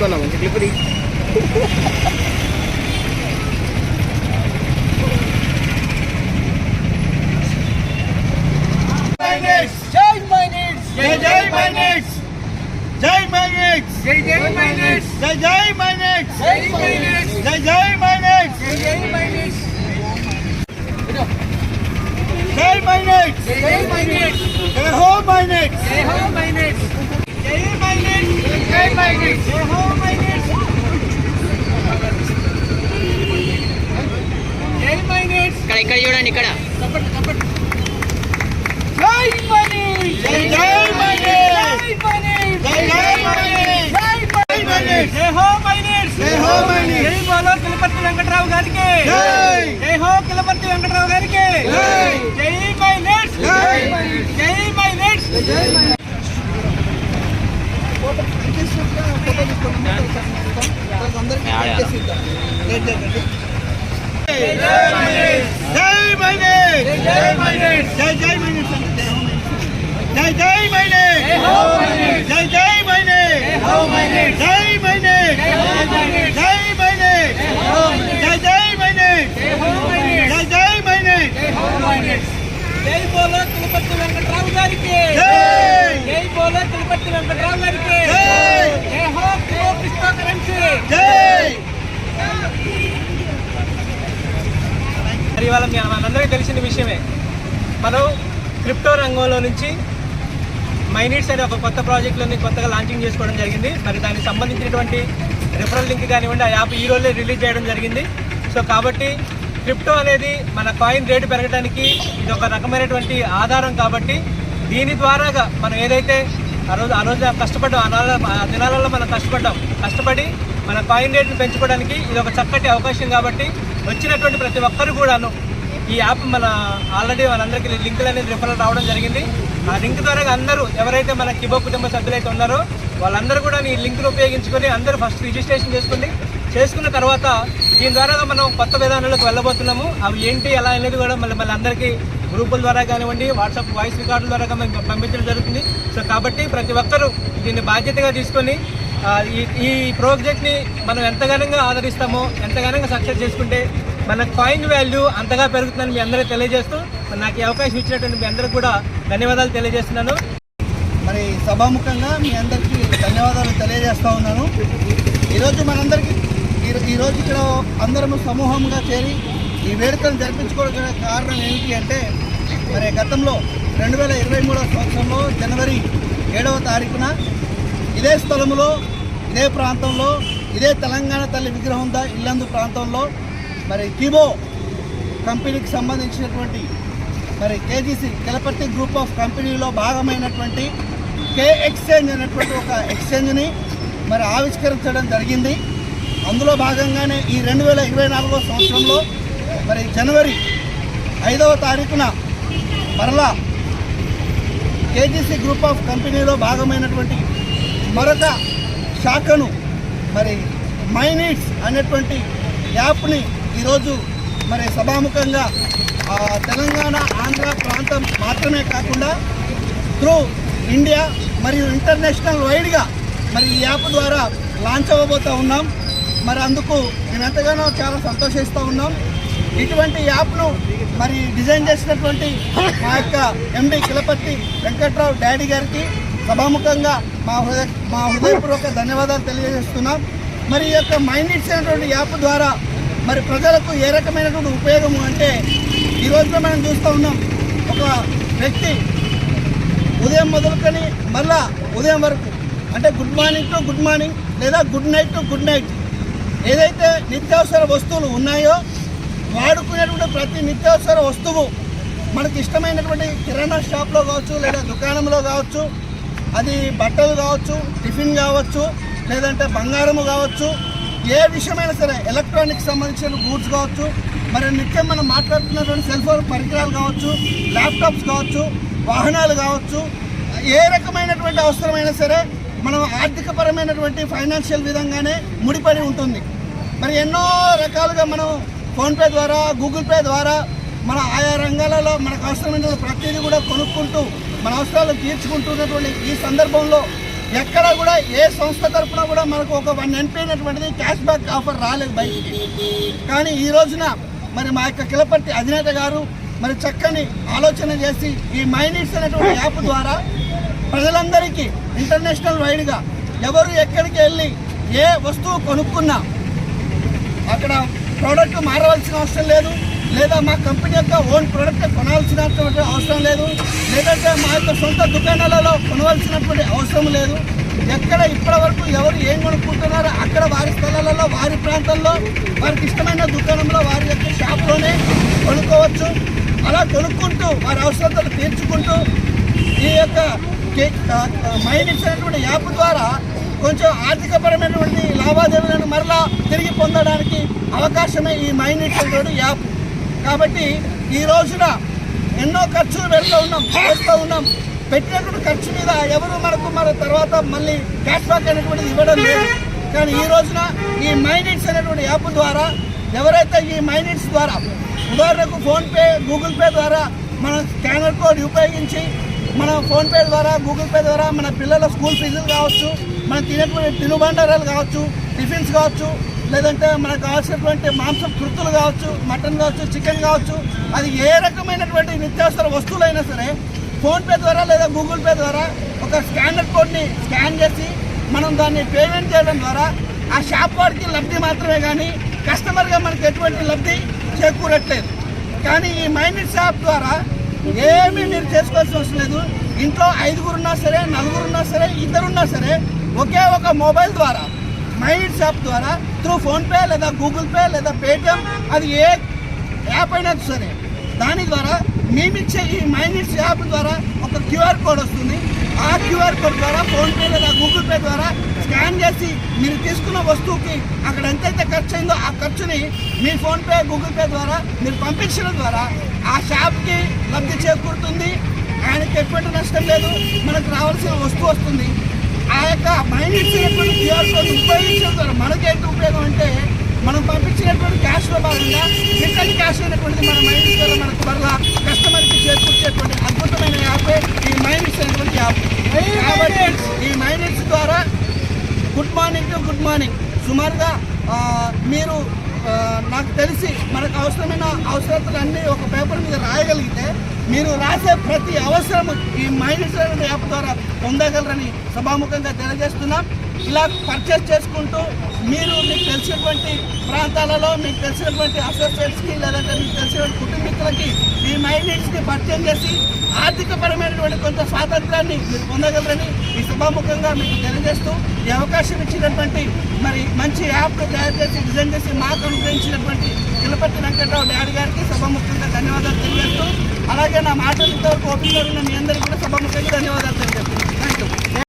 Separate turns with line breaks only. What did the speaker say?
తీసుకున్నా మంచి క్లిప్ తీ
జై మైనిట్స్
జై జై మైనెట్స్ జై మైనెట్స్
జై జై మైనిట్స్
జై జై మైనెట్స్
జై మైనిట్స్
జై జై మైనెట్స్
జై జై మైనిట్స్
జై మైనెట్స్
జై జై మైనిట్స్
జై హో మైనెట్స్
జై హో
ఇక్కడ ఇక్కడ చూడండి ఇక్కడ
జై మైనిట్స్
జై జై మైనెట్స్
జై మైనిట్స్
జై జై మైనెట్స్
జై
జై మైనెట్స్
జై హో మైనిట్స్
జై హో మైనెట్స్
జై బోలో కిలపర్తి వెంకటరావు గారికి
జై
జై హో కిలపర్తి వెంకటరావు గారికి
జై.
జై మైనిట్స్
జై.
జై మైనిట్స్
జై మైనెట్స్
జై మైనిట్స్
జై జై మైనెట్స్ జై జై మైనెట్స్
జై హో మైనిట్స్
జై జై మైనెట్స్
జై హో మైనిట్స్
జై మైనెట్స్
జై హో మైనిట్స్
జై మైనెట్స్ జై జై మైనెట్స్
జై హో మైనిట్స్
జై జై మైనెట్స్
జై హో మైనిట్స్ జై బోలో తిరుపతి వెంకటరావు గారికి
జై.
జై బోలో తిరుపతి వెంకటరావు గారికి
జై.
జై హో క్రిప్టో కరెన్సీ
జై
మరి ఇవాళ మీ మనందరికీ తెలిసిన విషయమే మనం క్రిప్టో రంగంలో నుంచి మైనిట్స్ అనే ఒక కొత్త ప్రాజెక్టులని కొత్తగా లాంచింగ్ చేసుకోవడం జరిగింది. మరి దానికి సంబంధించినటువంటి రిఫరల్ లింక్ కానివ్వండి ఆ యాప్ ఈ రోజులే రిలీజ్ చేయడం జరిగింది. సో కాబట్టి క్రిప్టో అనేది మన కాయిన్ రేటు పెరగడానికి ఇది ఒక రకమైనటువంటి ఆధారం కాబట్టి దీని ద్వారాగా మనం ఏదైతే ఆ రోజు ఆ రోజు కష్టపడ్డాం ఆ దినాలలో మనం కష్టపడ్డాం కష్టపడి మన కాయిన్ రేట్ని పెంచుకోవడానికి ఇది ఒక చక్కటి అవకాశం కాబట్టి వచ్చినటువంటి ప్రతి ఒక్కరు కూడాను ఈ యాప్ మన ఆల్రెడీ మనందరికీ లింకులు అనేది రిఫరల్ రావడం జరిగింది. ఆ లింక్ ద్వారా అందరూ ఎవరైతే మన కిబో కుటుంబ సభ్యులైతే ఉన్నారో వాళ్ళందరూ కూడా ఈ లింక్ను ఉపయోగించుకొని అందరూ ఫస్ట్ రిజిస్ట్రేషన్ చేసుకోండి చేసుకున్న తర్వాత దీని ద్వారా మనం కొత్త విధానాలకు వెళ్ళబోతున్నాము. అవి ఏంటి ఎలా అనేది కూడా మళ్ళీ మళ్ళీ అందరికీ గ్రూపుల ద్వారా కానివ్వండి వాట్సాప్ వాయిస్ రికార్డుల ద్వారా మనకి పంపించడం జరుగుతుంది. సో కాబట్టి ప్రతి ఒక్కరూ దీన్ని బాధ్యతగా తీసుకొని ఈ ఈ ప్రాజెక్ట్ని మనం ఎంతగానో ఆదరిస్తామో ఎంతగానో సక్సెస్ చేసుకుంటే మన కాయిన్ వాల్యూ అంతగా పెరుగుతుందని మీ అందరికీ తెలియజేస్తూ నాకు ఈ అవకాశం ఇచ్చినటువంటి మీ అందరికీ కూడా ధన్యవాదాలు తెలియజేస్తున్నాను.
మరి సభాముఖంగా మీ అందరికీ ధన్యవాదాలు తెలియజేస్తా ఉన్నాను. ఈరోజు మనందరికీ ఈ- ఈరోజు ఇక్కడ అందరము సమూహంగా చేరి ఈ వేడుకను జరిపించుకోవడం కారణం ఏంటి అంటే మరి గతంలో రెండు వేల ఇరవై మూడవ సంవత్సరంలో జనవరి ఏడవ తారీఖున ఇదే స్థలంలో ఇదే ప్రాంతంలో ఇదే తెలంగాణ తల్లి విగ్రహం దా ఇల్లందు ప్రాంతంలో మరి కిబో కంపెనీకి సంబంధించినటువంటి మరి కేజీసీ కెలపర్తి గ్రూప్ ఆఫ్ కంపెనీలో భాగమైనటువంటి కే ఎక్స్చేంజ్ అనేటువంటి ఒక ఎక్స్చేంజ్ని మరి ఆవిష్కరించడం జరిగింది. అందులో భాగంగానే ఈ రెండు వేల ఇరవై నాలుగో సంవత్సరంలో మరి జనవరి ఐదవ తారీఖున మరలా కేజీసీ గ్రూప్ ఆఫ్ కంపెనీలో భాగమైనటువంటి మరొక శాఖను మరి మైనీట్స్ అనేటువంటి యాప్ని ఈరోజు మరి సభాముఖంగా తెలంగాణ ఆంధ్ర ప్రాంతం మాత్రమే కాకుండా త్రూ ఇండియా మరియు ఇంటర్నేషనల్ వైడ్గా మరి ఈ యాప్ ద్వారా లాంచ్ అవ్వబోతూ ఉన్నాం. మరి అందుకు మేము ఎంతగానో చాలా సంతోషిస్తూ ఉన్నాం. ఇటువంటి యాప్ను మరి డిజైన్ చేసినటువంటి మా యొక్క ఎండి కిలపతి వెంకట్రావు డాడీ గారికి సభాముఖంగా మా హృదయ మా హృదయపూర్వక ధన్యవాదాలు తెలియజేస్తున్నాం. మరి ఈ యొక్క మైండిట్స్ అనేటువంటి యాప్ ద్వారా మరి ప్రజలకు ఏ రకమైనటువంటి ఉపయోగము అంటే ఈ రోజున మనం చూస్తూ ఉన్నాం ఒక వ్యక్తి ఉదయం మొదలుకొని మళ్ళా ఉదయం వరకు అంటే good morning to good morning లేదా good night to good night ఏదైతే నిత్యావసర వస్తువులు ఉన్నాయో వాడుకునేటువంటి ప్రతి నిత్యావసర వస్తువు మనకి ఇష్టమైనటువంటి కిరాణా షాప్లో కావచ్చు లేదా దుకాణంలో కావచ్చు అది బట్టలు కావచ్చు టిఫిన్ కావచ్చు లేదంటే బంగారము కావచ్చు ఏ విషయమైనా సరే ఎలక్ట్రానిక్ సంబంధించిన గూడ్స్ కావచ్చు మరి నిత్యం మనం మాట్లాడుతున్నటువంటి సెల్ ఫోన్ పరికరాలు కావచ్చు ల్యాప్టాప్స్ కావచ్చు వాహనాలు కావచ్చు ఏ రకమైనటువంటి అవసరమైనా సరే మనం ఆర్థికపరమైనటువంటి ఫైనాన్షియల్ విధంగానే ముడిపడి ఉంటుంది. మరి ఎన్నో రకాలుగా మనం ఫోన్పే ద్వారా గూగుల్ పే ద్వారా మన ఆయా రంగాలలో మనకు అవసరమైన ప్రతిదీ కూడా కొనుక్కుంటూ మన అవసరాలు తీర్చుకుంటున్నటువంటి ఈ సందర్భంలో ఎక్కడ కూడా ఏ సంస్థ తరఫున కూడా మనకు ఒక వన్ ఎంపీ అయినటువంటిది క్యాష్ బ్యాక్ ఆఫర్ రాలేదు బయటికి. కానీ ఈ రోజున మరి మా యొక్క కిలపర్తి అధినేత గారు మరి చక్కని ఆలోచన చేసి ఈ మైనిట్స్ అనేటువంటి యాప్ ద్వారా ప్రజలందరికీ ఇంటర్నేషనల్ వైడ్గా ఎవరు ఎక్కడికి వెళ్ళి ఏ వస్తువు కొనుక్కున్నా అక్కడ ప్రోడక్ట్ మారవలసిన అవసరం లేదు. లేదా మా కంపెనీ యొక్క ఓన్ ప్రోడక్ట్ కొనాల్సినటువంటి అవసరం లేదు లేదంటే మా యొక్క సొంత దుకాణాలలో కొనవలసినటువంటి అవసరం లేదు. ఎక్కడ ఇప్పటి వరకు ఎవరు ఏం కొనుక్కుంటున్నారో అక్కడ వారి స్థలాలలో వారి ప్రాంతంలో వారికి ఇష్టమైన దుకాణంలో వారి యొక్క షాప్లోనే కొనుక్కోవచ్చు. అలా కొనుక్కుంటూ వారి అవసరతలు తీర్చుకుంటూ ఈ యొక్క మైనిక్స్ అనేటువంటి యాప్ ద్వారా కొంచెం ఆర్థికపరమైనటువంటి లావాదేవీలను మరలా తిరిగి పొందడానికి అవకాశమే ఈ మైనిక్స్ అనేటువంటి యాప్. కాబట్టి ఈ రోజున ఎన్నో ఖర్చులు పెడుతూ ఉన్నాం చేస్తూ ఉన్నాం. పెట్టినటువంటి ఖర్చు మీద ఎవరు మనకు మన తర్వాత మళ్ళీ క్యాష్ బ్యాక్ అనేటువంటిది ఇవ్వడం లేదు. కానీ ఈ రోజున ఈ మైనిట్స్ అనేటువంటి యాప్ ద్వారా ఎవరైతే ఈ మైనిట్స్ ద్వారా ఉదాహరణకు ఫోన్పే గూగుల్ పే ద్వారా మన స్కానర్ కోడ్ ఉపయోగించి మన ఫోన్పే ద్వారా గూగుల్ పే ద్వారా మన పిల్లల స్కూల్ ఫీజులు కావచ్చు మనం తినేటువంటి తినుబండారాలు కావచ్చు టిఫిన్స్ కావచ్చు లేదంటే మనకు కావాల్సినటువంటి మాంసం కృతులు కావచ్చు మటన్ కావచ్చు చికెన్ కావచ్చు అది ఏ రకమైనటువంటి నిత్యావసర వస్తువులైనా సరే ఫోన్పే ద్వారా లేదా గూగుల్ పే ద్వారా ఒక స్కానర్ కోడ్ని స్కాన్ చేసి మనం దాన్ని పేమెంట్ చేయడం ద్వారా ఆ షాప్ వాడికి లబ్ధి మాత్రమే కానీ కస్టమర్గా మనకి ఎటువంటి లబ్ధి చేకూరట్లేదు. కానీ ఈ మైండ్ షాప్ ద్వారా ఏమీ మీరు చేసుకోవాల్సిన అవసరం లేదు. ఇంట్లో ఐదుగురున్నా సరే నలుగురున్నా సరే ఇద్దరున్నా సరే ఒకే ఒక మొబైల్ ద్వారా మైండ్ షాప్ ద్వారా త్రూ ఫోన్పే లేదా గూగుల్ పే లేదా పేటిఎం అది ఏ యాప్ అయినా సరే. దాని ద్వారా మేమిచ్చే ఈ మైనిట్స్ యాప్ ద్వారా ఒక క్యూఆర్ కోడ్ వస్తుంది. ఆ క్యూఆర్ కోడ్ ద్వారా ఫోన్పే లేదా గూగుల్ పే ద్వారా స్కాన్ చేసి మీరు తీసుకున్న వస్తువుకి అక్కడ ఎంతైతే ఖర్చు అయిందో ఆ ఖర్చుని మీ ఫోన్పే గూగుల్ పే ద్వారా మీరు పంపించడం ద్వారా ఆ షాప్కి లబ్ధి చేకూరుతుంది. ఆయనకి ఎటువంటి నష్టం లేదు. మనకు రావాల్సిన వస్తువు వస్తుంది. ఆ యొక్క మైండ్ అనేటువంటి క్యూఆర్ కోడ్ ఉపయోగించడం ద్వారా మనకేంటి ఉపయోగం అంటే మనం పంపించినటువంటి క్యాష్లో భాగంగా రిటర్న్ క్యాష్ అయినటువంటిది మన మైనిట్స్ ద్వారా మనకు మరలా కస్టమర్కి చేకూర్చేటువంటి అద్భుతమైన యాప్ ఈ మైనిట్స్ అనేటువంటి యాప్. కాబట్టి ఈ మైనిట్స్ ద్వారా good morning to good morning. సుమారుగా మీరు నాకు తెలిసి మనకు అవసరమైన అవసరతలన్నీ ఒక పేపర్ మీద రాయగలిగితే మీరు రాసే ప్రతి అవసరం ఈ మైనస్ యాప్ ద్వారా పొందగలరని సభాముఖంగా తెలియజేస్తున్నాం. ఇలా పర్చేస్ చేసుకుంటూ మీరు మీకు తెలిసినటువంటి ప్రాంతాలలో మీకు తెలిసినటువంటి అసోసియేట్స్కి లేదంటే మీకు తెలిసినటువంటి కుటుంబీకులకి మీ మైనీడ్స్ని పరిచయం చేసి ఆర్థికపరమైనటువంటి కొంత స్వాతంత్రాన్ని మీరు పొందగలరని ఈ సభాముఖంగా మీకు తెలియజేస్తూ ఈ అవకాశం ఇచ్చినటువంటి మరి మంచి యాప్ తయారు చేసి డిజైన్ చేసి మాకు అనుగ్రహించినటువంటి తిరుపతి వెంకట్రావు డాడీ గారికి సభాముఖంగా ధన్యవాదాలు తెలియజేస్తూ అలాగే నా మాటలు ఇంతవరకు ఓపిక ఉన్న మీ అందరికీ కూడా సభాముఖంగా ధన్యవాదాలు తెలుసు థ్యాంక్ యూ